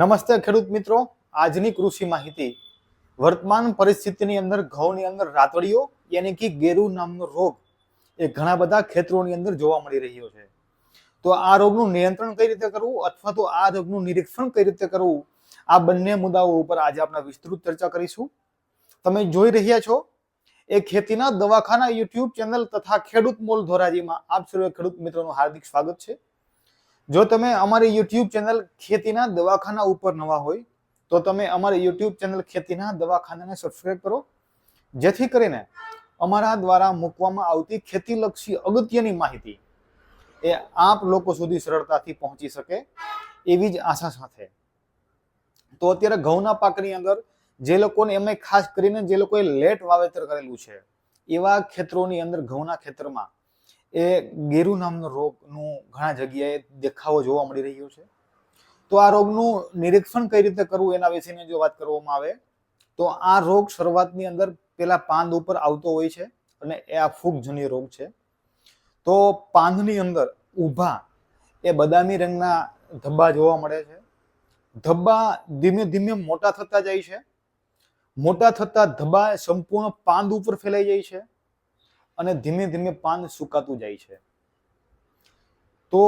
નમસ્તે ખેડૂત મિત્રો. આજની કૃષિ માહિતી. વર્તમાન પરિસ્થિતિની અંદર ઘઉંની અંદર રાતડીઓ યાની કે ગેરુ નામનો રોગ એ ઘણા બધા ખેતરોની અંદર જોવા મળી રહ્યો છે. તો આ રોગનું નિયંત્રણ કઈ રીતે કરવું અથવા તો આ રોગનું નિરીક્ષણ કઈ રીતે કરવું? આ બંને મુદ્દાઓ ઉપર આજે આપણે વિસ્તૃત ચર્ચા કરીશું. તમે જોઈ રહ્યા છો, એ ખેતીના દવાખાના યુટ્યુબ ચેનલ તથા ખેડૂત મોલ ધોરાજીમાં આપ સર્વે ખેડૂત મિત્રોનું હાર્દિક સ્વાગત છે. જો તમે અમારી યુટ્યુબ ચેનલ ખેતીના દવાખાના ઉપર નવા હોય, તો તમે અમારી યુટ્યુબ ચેનલ ખેતીના દવાખાનાને સબસ્ક્રાઇબ કરો. જેથી કરીને અમારા દ્વારા મૂકવામાં આવતી ખેતીલક્ષી અગત્યની માહિતી એ આપ લોકો સુધી સરળતાથી પહોંચી શકે એવી જ આશા સાથે. તો અત્યારે ઘઉંના પાકની અંદર જે લોકોને એમાં ખાસ કરીને જે લોકોએ લેટ વાવેતર કરેલું છે, એવા ખેતરોની અંદર ઘઉંના ખેતરમાં એ ગેરુ નામનો રોગનું ઘણા જગ્યાએ દેખાવો જોવા મળી રહ્યો છે. તો આ રોગનું નિરીક્ષણ કઈ રીતે કરવું એના વિશેની જો વાત કરવામાં આવે, તો આ રોગ શરૂઆતની અંદર પેલા પાંદ ઉપર આવતો હોય છે અને એ આ ફૂગજન્ય રોગ છે. તો પાંદની અંદર ઊભા એ બદામી રંગના ધબ્બા જોવા મળે છે. ધબ્બા ધીમે ધીમે મોટા થતા જાય છે. મોટા થતા ધબ્બા સંપૂર્ણ પાંદ ઉપર ફેલાઈ જાય છે. અને ધીમે ધીમે પાન સુકાતું જાય છે. તો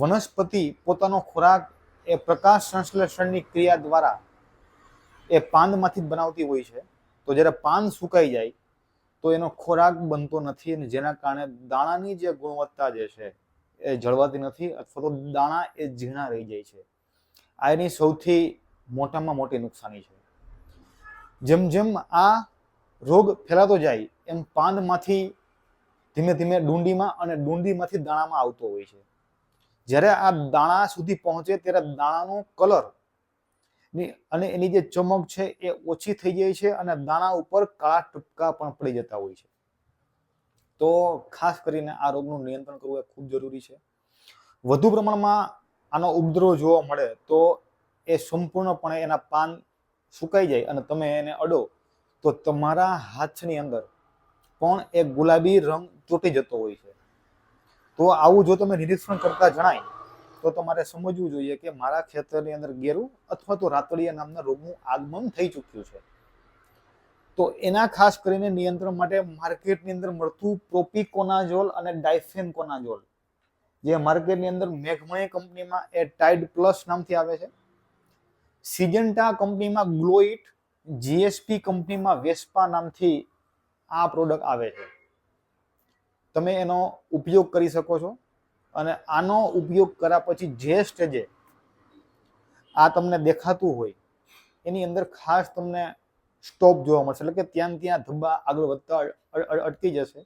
વનસ્પતિ પોતાનો ખોરાક એ પ્રકાશ સંશ્લેષણની ક્રિયા દ્વારા એ પાંદમાંથી જ બનાવતી હોય છે. તો જ્યારે પાન સુકાઈ જાય, તો એનો ખોરાક બનતો નથી અને જેના કારણે દાણાની જે ગુણવત્તા જે છે એ જળવાતી નથી અથવા તો દાણા એ ઝીણા રહી જાય છે. આ એની સૌથી મોટામાં મોટી નુકસાની છે. જેમ જેમ આ રોગ ફેલાતો જાય, એમ પાંદમાંથી ધીમે ધીમે ડુંડીમાં અને ડુંડીમાંથી દાણામાં આવતો હોય છે. જ્યારે આ દાણા સુધી પહોંચે ત્યારે દાણાનો કલર અને એની જે ચમક છે એ ઓછી થઈ જાય છે અને દાણા ઉપર કાળા ટપકા પણ પડી જતા હોય છે. તો ખાસ કરીને આ રોગનું નિયંત્રણ કરવું એ ખૂબ જરૂરી છે. વધુ પ્રમાણમાં આનો ઉપદ્રવ જોવા મળે તો એ સંપૂર્ણપણે એના પાન સુકાઈ જાય અને તમે એને અડો તો તમારા હાથની અંદર પણ એક ગુલાબી રંગ ચોટી જતો હોય છે. તો આવું જો તમે નિરીક્ષણ કરતા જણાય, તો તમારે સમજવું જોઈએ કે મારા ખેતરની અંદર ગેરું અથવા તો રાતળિયા નામના રોગનું આગમન થઈ ચૂક્યું છે. તો એના ખાસ કરીને નિયંત્રણ માટે માર્કેટની અંદર મળતું પ્રોપિકોનાઝોલ અને ડાયફેનકોનાઝોલ, જે માર્કેટની અંદર મેઘમય કંપનીમાં એ ટાઇડ પ્લસ નામથી આવે છે. સિજન્ટા કંપનીમાં ગ્લોઇટ, જીએસપી કંપનીમાં વેસ્પા નામથી આ પ્રોડક્ટ આવે છે. તમે એનો ઉપયોગ કરી શકો છો અને આનો ઉપયોગ કર્યા પછી જે સ્ટેજે આ તમને દેખાતું હોય, એની અંદર ખાસ તમને સ્ટોપ જોવા મળશે. એટલે કે ત્યાં ત્યાં ધબ્બા આગળ વધતા અટકી જશે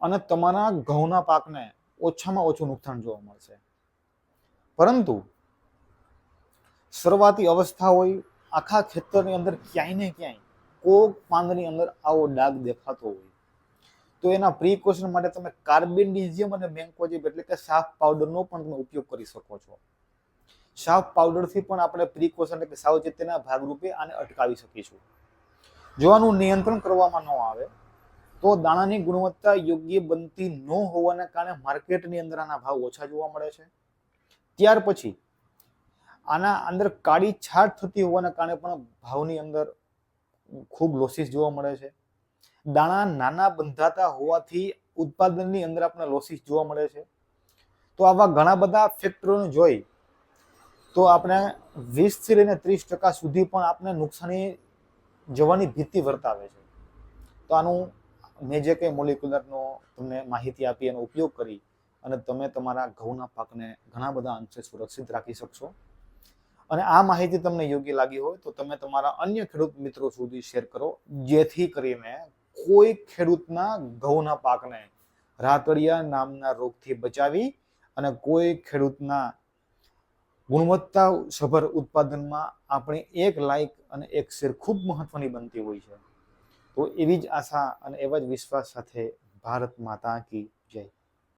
અને તમારા ઘઉંના પાકને ઓછામાં ઓછું નુકસાન જોવા મળશે. પરંતુ શરૂઆતી અવસ્થા હોય, આખા ખેતરની અંદર ક્યાંય ને ક્યાંય કોક પાંદની અંદર આવો ડાઘ દેખાતો હોય. તો એના પ્રિકોશન માટે તમે કાર્બેન્ડિઝિયમ અને મેન્કોજેબ એટલે કે સાફ પાવડરનો પણ તમે ઉપયોગ કરી શકો છો. સાફ પાવડરથી પણ આપણે પ્રિકોશન એટલે કે સાવચેતીના ભાગરૂપે આને અટકાવી શકીશું. જો આનું નિયંત્રણ કરવામાં ન આવે, તો દાણાની ગુણવત્તા યોગ્ય બનતી ન હોવાના કારણે માર્કેટની અંદર આના ભાવ ઓછા જોવા મળે છે. ત્યાર પછી આના અંદર કાળી છાટ થતી હોવાના કારણે પણ ભાવની અંદર ખૂબ લોસીસ જોવા મળે છે. દાણા નાના બંધાતા હોવાથી ઉત્પાદનની અંદર આપણે લોસીસ જોવા મળે છે. તો આવા ઘણા બધા ફેક્ટરોને જોઈ તો આપણે વીસથી લઈને ત્રીસ ટકા સુધી પણ આપણે નુકસાની જવાની ભીતિ વર્તાવે છે. તો આનું મેં જે કંઈ મોલિક્યુલરનો તમને માહિતી આપી એનો ઉપયોગ કરી અને તમે તમારા ઘઉંના પાકને ઘણા બધા અંશે સુરક્ષિત રાખી શકશો. અને આ માહિતી તમને યોગ્ય લાગી હોય તો તમે તમારા અન્ય ખેડૂત મિત્રો સુધી શેર કરો, જેથી કરીને કોઈ ખેડૂતના ઘઉંના પાકને રાતડિયા નામના રોગથી બચાવી અને કોઈ ખેડૂતના ગુણવત્તા સભર ઉત્પાદનમાં આપણી એક લાયક અને એક શેર ખૂબ મહત્વની બનતી હોય છે. તો એવી જ આશા અને એવા જ વિશ્વાસ સાથે ભારત માતા કી જય.